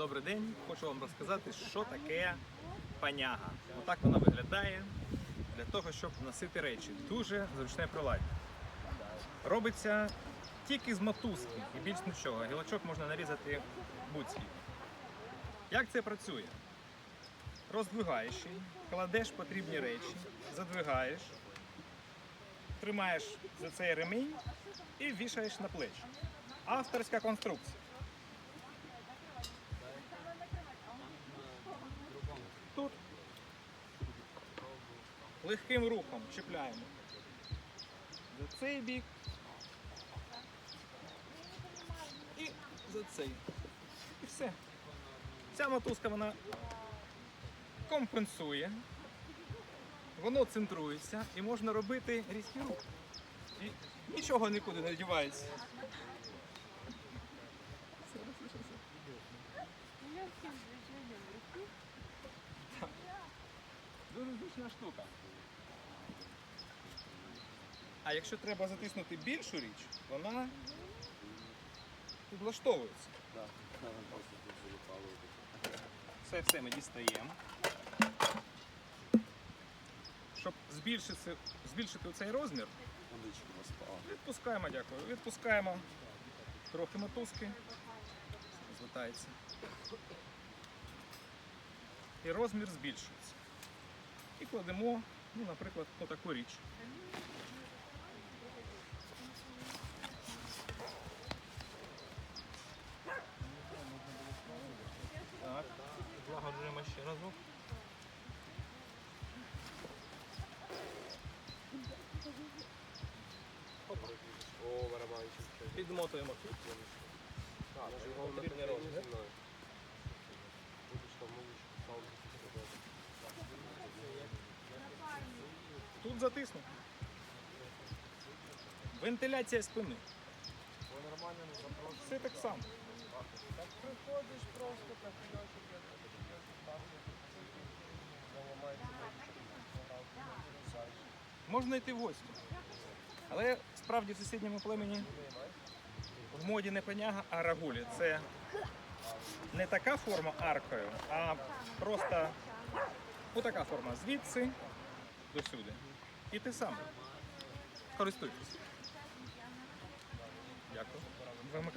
Добрий день, хочу вам розказати, що таке паняга. Отак вона виглядає для того, щоб носити речі. Дуже зручне приладдя. Робиться тільки з мотузки і більш нічого. Гілочок можна нарізати будь-скільки. Як це працює? Роздвигаєш кладеш потрібні речі, задвигаєш, тримаєш за цей ремінь і вішаєш на плечі. Авторська конструкція. Легким рухом чіпляємо за цей бік і за цей. І все. Ця мотузка вона компенсує, воно центрується і можна робити різкі рухи. І нічого нікуди не дівається. Зручна штука. А якщо треба затиснути більшу річ, вона підлаштовується. Все, все ми дістаємо. Щоб збільшити, збільшити цей розмір, відпускаємо, дякую. Відпускаємо трохи мотузки. Злетається. І розмір збільшується. І кладемо, ну, наприклад, отаку річ. Так, злагоджуємо ще разок. О, барабанчик. Підмотуємо тут. Потрібний розмір. Затиснуто. Вентиляція спини. Все так само. Так приходиш просто так Можна йти в гості. Але справді в сусідньому племені в моді не паняга, а рагулі. Це не така форма аркою, а просто отака форма звідси до сюди. І те саме. Користуйтесь. Дякую. Вимикай.